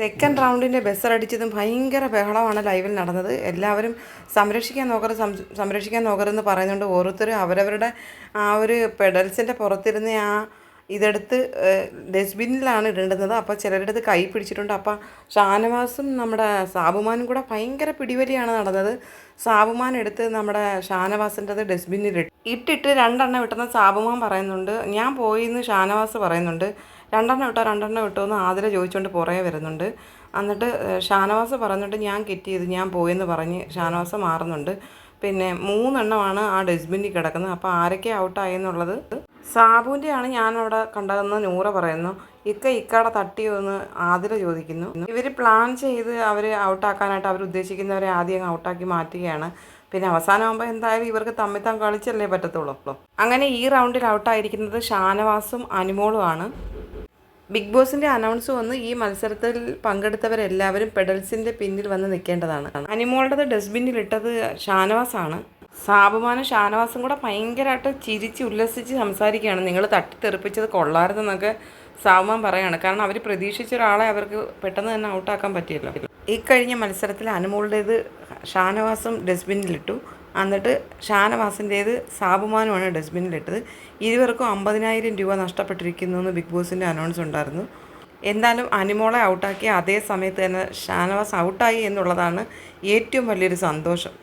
Second റൗണ്ടിന്റെ ബസ്സറടിച്ചതും ഭയങ്കര ബഹളമാണ് ലൈവിൽ നടന്നത്. എല്ലാവരും സംരക്ഷിക്കാൻ നോക്കരുത് സംരക്ഷിക്കാൻ നോക്കരുതെന്ന് പറയുന്നുണ്ട് ഓരോരുത്തരും അവരവരുടെ ആ ഒരു പെഡൽസിന്റെ പുറത്തിരുന്ന് ആ ഇതെടുത്ത് ഡസ്റ്റ്ബിന്നിലാണ് ഇടേണ്ടുന്നത് അപ്പോൾ ചിലരുടെ അടുത്ത് കൈ പിടിച്ചിട്ടുണ്ട്. അപ്പോൾ ഷാനവാസും നമ്മുടെ സാബുമാനും കൂടെ ഭയങ്കര പിടിവലിയാണ് നടന്നത്. സാബുമാൻ എടുത്ത് നമ്മുടെ ഷാനവാസിന്റെത് ഡസ്റ്റ്ബിന്നിൽ ഇട്ടിട്ട് രണ്ടെണ്ണം ഇട്ടെന്ന് സാബുമാൻ പറയുന്നുണ്ട്. ഞാൻ പോയി എന്ന് ഷാനവാസ് പറയുന്നുണ്ട്. രണ്ടെണ്ണം ഇട്ടോ രണ്ടെണ്ണം ഇട്ടോ എന്ന് ആതിര ചോദിച്ചുകൊണ്ട് പുറകെ വരുന്നുണ്ട്. എന്നിട്ട് ഷാനവാസ് പറഞ്ഞിട്ട് ഞാൻ കിറ്റ് ചെയ്ത് ഞാൻ പോയെന്ന് പറഞ്ഞ് ഷാനവാസ് മാറുന്നുണ്ട്. പിന്നെ മൂന്നെണ്ണമാണ് ആ ഡസ്റ്റ്ബിന്നിൽ കിടക്കുന്നത്. അപ്പോൾ ആരൊക്കെ ഔട്ടായെന്നുള്ളത് സാബുവിന്റെ ആണ് ഞാൻ കണ്ടതെന്ന് നൂറ പറയുന്നു. ഇക്ക ഇക്കടെ തട്ടിയോ എന്ന് ആതിര ചോദിക്കുന്നു. ഇവർ പ്ലാൻ ചെയ്ത് അവർ ഔട്ടാക്കാനായിട്ട് അവർ ഉദ്ദേശിക്കുന്നവരെ ആദ്യം ഔട്ടാക്കി മാറ്റുകയാണ്. പിന്നെ അവസാനമാകുമ്പോൾ എന്തായാലും ഇവർക്ക് തമ്മിൽ കളിച്ചല്ലേ പറ്റത്തുള്ളൂ. അങ്ങനെ ഈ റൗണ്ടിൽ ഔട്ടായിരിക്കുന്നത് ഷാനവാസും അനുമോളുമാണ് ബിഗ് ബോസിന്റെ അനൗൺസ് വന്ന് ഈ മത്സരത്തിൽ പങ്കെടുത്തവരെല്ലാവരും പെഡൽസിന്റെ പിന്നിൽ വന്ന് നിൽക്കേണ്ടതാണ്. അനിമോളുടെ ഡസ്റ്റ്ബിന്നിൽ ഇട്ടത് ഷാനവാസാണ്. സാബുമാനും ഷാനവാസും കൂടെ ഭയങ്കരമായിട്ട് ചിരിച്ച് ഉല്ലസിച്ച് സംസാരിക്കുകയാണ്. നിങ്ങൾ തട്ടിത്തെറിപ്പിച്ചത് കൊള്ളാരുതെന്നൊക്കെ സാബുമാൻ പറയാണ്. കാരണം അവർ പ്രതീക്ഷിച്ച ഒരാളെ അവർക്ക് പെട്ടെന്ന് തന്നെ ഔട്ടാക്കാൻ പറ്റിയല്ലോ. ഇക്കഴിഞ്ഞ മത്സരത്തിൽ അനുമോളുടേത് ഷാനവാസും ഡസ്റ്റ്ബിന്നിലിട്ടു. എന്നിട്ട് ഷാനവാസിന്റേത് സാബുമാനുമാണ് ഡസ്റ്റ്ബിന്നിലിട്ടത് ഇരുവർക്കും അമ്പതിനായിരം രൂപ നഷ്ടപ്പെട്ടിരിക്കുന്നു എന്ന് ബിഗ് ബോസിന്റെ അനൗൺസ് ഉണ്ടായിരുന്നു. എന്തായാലും അനിമോളെ ഔട്ടാക്കിയ അതേ സമയത്ത് തന്നെ ഷാനവാസ് ഔട്ടായി എന്നുള്ളതാണ് ഏറ്റവും വലിയൊരു സന്തോഷം.